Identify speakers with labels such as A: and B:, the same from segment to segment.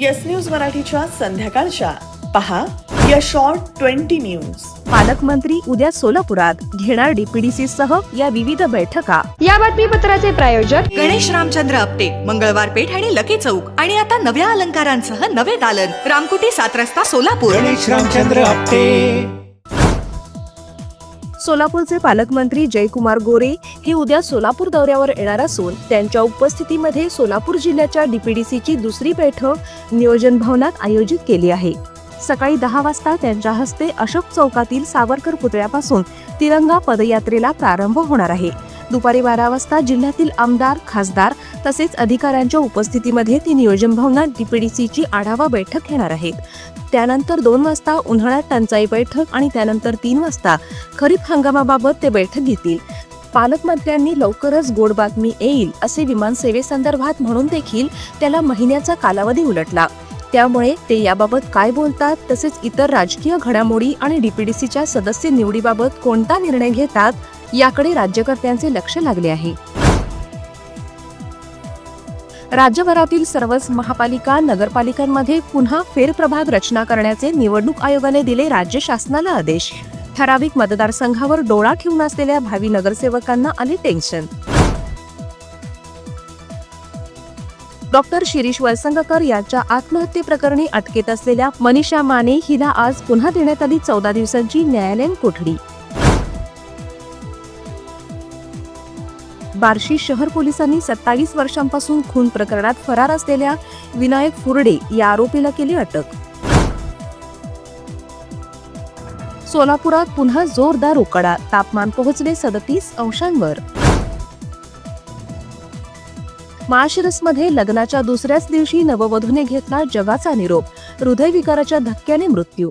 A: Yes news मराठीच्या संध्याकाळच्या. पहा या शॉर्ट ट्वेंटी न्यूज
B: पालकमंत्री उद्या सोलापुरात घेणार डीपीडीसी सह या विविध बैठका.
C: या बातमीपत्राचे प्रायोजक
D: गणेश रामचंद्र आपटे मंगळवार पेठ आणि लकी चौक. आणि आता नव्या अलंकारांसह नवे दालन. रामकुटी सात रस्ता सोलापूर.
E: गणेश रामचंद्र आपटे.
B: सोलापूरचे पालकमंत्री जयकुमार गोरे हे उद्या सोलापूर दौऱ्यावर येणार असून त्यांच्या उपस्थितीमध्ये सोलापूर जिल्ह्याच्या डीपीडीसीची दुसरी बैठक नियोजन भवनात आयोजित केली आहे. सकाळी दहा वाजता त्यांच्या हस्ते अशोक चौकातील सावरकर पुतळ्यापासून तिरंगा पदयात्रेला प्रारंभ होणार आहे. दुपारी बारा वाजता जिल्ह्यातील आमदार खासदार तसेच अधिकाऱ्यांच्या उपस्थितीमध्ये ती नियोजन भवनात डीपीडीसीची आढावा बैठक घेणार आहेत. त्यानंतर दोन वाजता उन्हाळ्यात टंचाई बैठक आणि त्यानंतर तीन वाजता खरीप हंगामाबाबत ते बैठक घेतील. पालकमंत्र्यांनी लवकरच गोड बातमी येईल असे विमानसेवेसंदर्भात म्हणून देखील त्याला महिन्याचा कालावधी उलटला. त्यामुळे ते याबाबत काय बोलतात तसेच इतर राजकीय घडामोडी आणि डीपीडीसीच्या सदस्य निवडीबाबत कोणता निर्णय घेतात याकडे राज्यकर्त्यांचे लक्ष लागले आहे. राज्यभरातील सर्वच महापालिका नगरपालिकांमध्ये पुन्हा फेरप्रभाग रचना करण्याचे निवडणूक आयोगाने दिले राज्य शासनाला आदेश. ठराविक मतदारसंघावर डोळा ठेवून असलेल्या भावी नगरसेवकांना आले टेन्शन. डॉक्टर शिरीष वळसंगकर यांच्या आत्महत्येप्रकरणी अटकेत असलेल्या मनीषा माने हिला आज पुन्हा देण्यात आली चौदा दिवसांची न्यायालयीन कोठडी. बार्शी शहर पोलिसांनी सत्तावीस वर्षांपासून खून प्रकरणात फरार असलेल्या विनायक फुरडे या आरोपीला केली अटक. सोलापुरात पुन्हा जोरदार उकाडा. तापमान पोहोचले सदतीस अंशांवर. माळशिरसमध्ये लग्नाच्या दुसऱ्याच दिवशी नववधूने घेतला जगाचा निरोप. हृदयविकाराच्या धक्क्याने मृत्यू.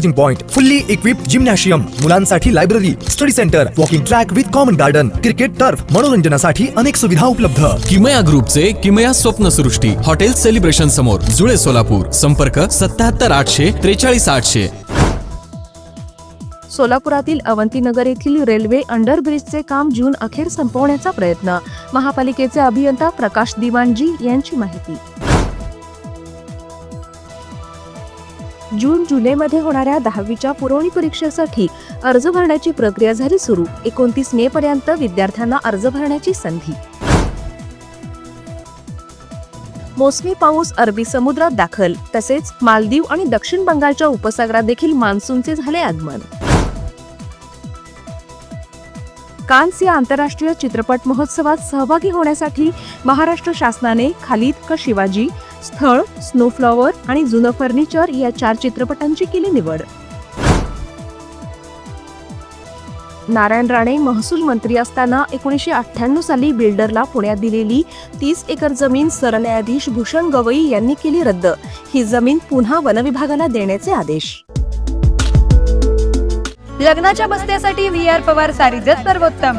E: charging point fully equip gymnasium मुलांसाठी library study centre walking track with common garden cricket turf मनोरंजनासाठी अनेक सुविधा उपलब्ध.
F: किमया ग्रुपचे किमया स्वप्नसृष्टी हॉटेल सेलिब्रेशन समोर जुळे सोलापूर. संपर्क सत्याहत्तर आठशे त्रेचाळीस आठशे.
B: सोलापुरातील अवंतीनगर येथील रेल्वे अंडरब्रिजचे काम जून अखेर संपवण्याचा प्रयत्न. महापालिकेचे अभियंता प्रकाश दिवाणजी यांची माहिती. जून जुलैमध्ये होणाऱ्या दहावीच्या पुरवणी परीक्षेसाठी अर्ज भरण्याची प्रक्रिया झाली सुरू. एकोणतीस मे पर्यंत विद्यार्थ्यांना अर्ज भरण्याची संधी. मोसमी पाऊस अरबी समुद्रात दाखल. तसेच मालदीव आणि दक्षिण बंगालच्या उपसागरात देखील मान्सूनचे झाले आगमन. कान्स या आंतरराष्ट्रीय चित्रपट महोत्सवात सहभागी होण्यासाठी महाराष्ट्र शासनाने खालिद क शिवाजी स्थळ स्नोफ्लॉवर आणि जुनं फर्निचर या चार चित्रपटांची केली निवड. नारायण राणे महसूल मंत्री असताना एकोणीसशे अठ्ठ्याण्णव साली बिल्डरला पुण्यात दिलेली तीस एकर जमीन सरन्यायाधीश भूषण गवई यांनी केली रद्द. ही जमीन पुन्हा वनविभागाला देण्याचे आदेश.
C: लग्नाच्या बस्त्यासाठी व्ही आर पवार सारीजच सर्वोत्तम.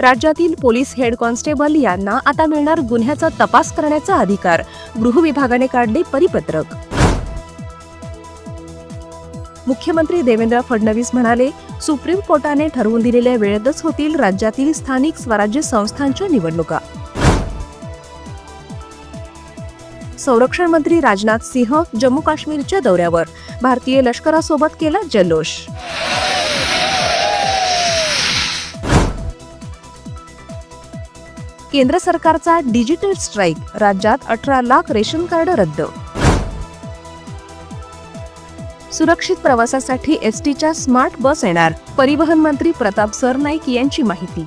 B: राज्यातील पोलीस हेड कॉन्स्टेबल यांना आता मिळणार गुन्ह्याचा तपास करण्याचा अधिकार. गृह विभागाने काढले परिपत्रक. मुख्यमंत्री देवेंद्र फडणवीस म्हणाले सुप्रीम कोर्टाने ठरवून दिलेल्या वेळेतच होतील राज्यातील स्थानिक स्वराज्य संस्थांच्या निवडणुका. संरक्षण मंत्री राजनाथ सिंह जम्मू काश्मीरच्या दौऱ्यावर. भारतीय लष्करासोबत केला जल्लोष. केंद्र सरकारचा डिजिटल स्ट्राईक राज्यात अठरा लाख रेशन कार्ड रद्द. सुरक्षित प्रवासासाठी एस टीच्या स्मार्ट बस येणार परिवहन मंत्री प्रताप सरनाईक यांची माहिती.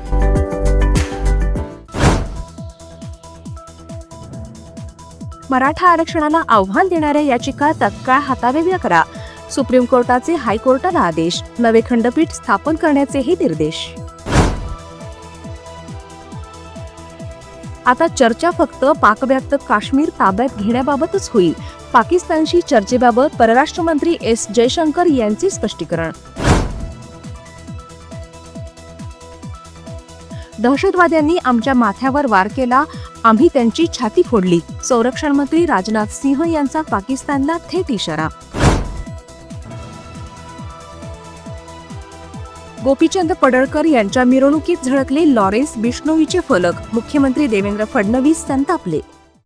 B: मराठा आरक्षणाला आव्हान देणाऱ्या याचिका तत्काळ हातावेगळ्या करा. सुप्रीम कोर्टाचे हायकोर्टाला आदेश. नवे खंडपीठ स्थापन करण्याचेही निर्देश. आता चर्चा फक्त पाकव्याप्त काश्मीर ताब्यात घेण्याबाबतच होईल. पाकिस्तानशी चर्चेबाबत परराष्ट्र मंत्री एस जयशंकर यांचे स्पष्टीकरण. दहशतवाद्यांनी आमच्या माथ्यावर वार केला. आम्ही त्यांची छाती फोडली. संरक्षण मंत्री राजनाथ सिंह यांचा पाकिस्तानला थेट इशारा. गोपीचंद पडळकर यांच्या मिरवणुकीत झळकले लॉरेन्स बिष्णोईचे फलक. मुख्यमंत्री देवेंद्र फडणवीस संतापले.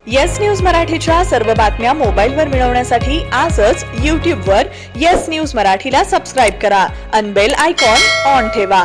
A: येस न्यूज मराठीच्या सर्व बातम्या मोबाईलवर मिळवण्यासाठी आजच यूट्यूबवर येस न्यूज मराठीला सबस्क्राईब करा. अनबेल आयकॉन ऑन ठेवा.